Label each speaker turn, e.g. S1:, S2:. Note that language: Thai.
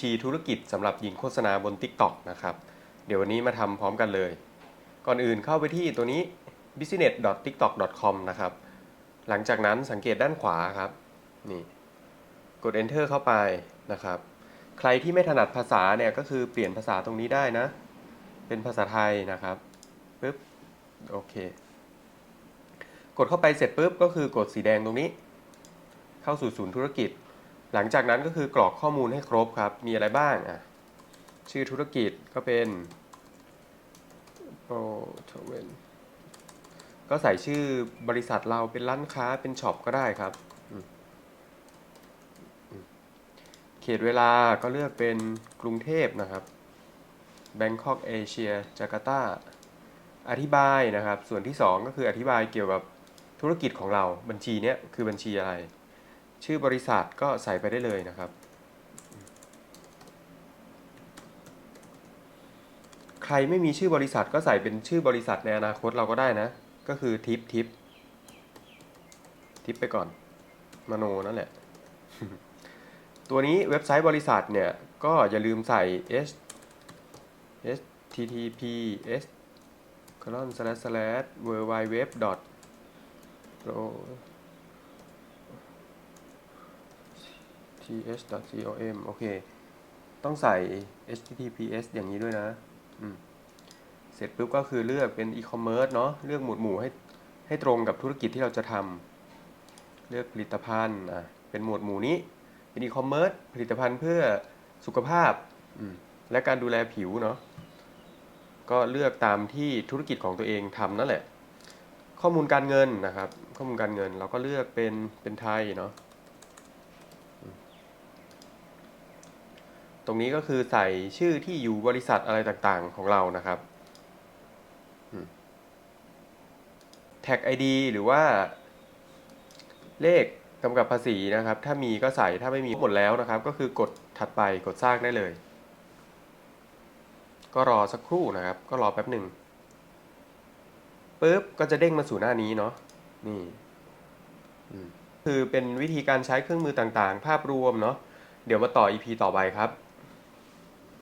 S1: ชีธุรกิจสำหรับยิงโฆษณาบน TikTok นะครับ เดี๋ยววันนี้มาทำพร้อมกันเลย ก่อนอื่นเข้าไปที่ตัวนี้ business.tiktok.com นะครับ หลังจากนั้นสังเกตด้านขวาครับ นี่ กด enter เข้าไปนะครับ ใครที่ไม่ถนัดภาษาเนี่ยก็คือเปลี่ยนภาษาตรงนี้ได้นะ เป็นภาษาไทยนะครับปึ๊บ โอเค กดเข้าไปเสร็จปุ๊บก็คือกดสีแดงตรงนี้ เข้าสู่ศูนย์ธุรกิจ หลังจากนั้นก็คือกรอกข้อมูลให้ครบครับ มีอะไรบ้างอะชื่อธุรกิจก็เป็นโปรทเวนก็ใส่ชื่อบริษัทเราเป็นร้านค้าเป็นช็อปก็ได้ครับ เขตเวลาก็เลือกเป็นกรุงเทพนะครับ Bangkok Asia Jakarta อธิบายนะครับ ส่วนที่ 2 ก็คืออธิบายเกี่ยวกับธุรกิจของเราบัญชีเนี้ยคือบัญชีอะไร ชื่อบริษัทก็ใส่ไปได้เลยนะครับ ใครไม่มีชื่อบริษัทก็ใส่เป็นชื่อบริษัทในอนาคตเราก็ได้นะ ก็คือทิปทิปทิปไปก่อนมโนนั่นแหละ ตัวนี้เว็บไซต์บริษัทเนี่ย ก็อย่าลืมใส่ h https colon slash slash www dot th.com โอเค ต้องใส่ https อย่างนี้ด้วยนะ เสร็จปุ๊บก็คือเลือกเป็น e-commerce เนาะ เลือกหมวดหมู่ให้ให้ตรงกับธุรกิจที่เราจะทำ เลือกผลิตภัณฑ์อะเป็นหมวดหมู่นี้ เป็น e-commerce ผลิตภัณฑ์เพื่อสุขภาพ และการดูแลผิวเนาะ ก็เลือกตามที่ธุรกิจของตัวเองทำนั่นแหละ ข้อมูลการเงินนะครับ ข้อมูลการเงินเราก็เลือกเป็นเป็นไทยเนาะ ตรงนี้ก็คือใส่ชื่อที่อยู่บริษัทอะไรต่างๆของเรานะครับแท็ก ID หรือว่า เลขกำกับภาษีนะครับ ถ้ามีก็ใส่ถ้าไม่มีหมดแล้วนะครับ ก็คือกดถัดไปกดสร้างได้เลย ก็รอสักครู่นะครับ ก็รอแป๊บหนึ่งปุ๊บก็จะเด้งมาสู่หน้านี้เนาะนี่คือเป็นวิธีการใช้เครื่องมือต่างๆ ภาพรวมเนาะเดี๋ยวมาต่อ EP ต่อไปครับ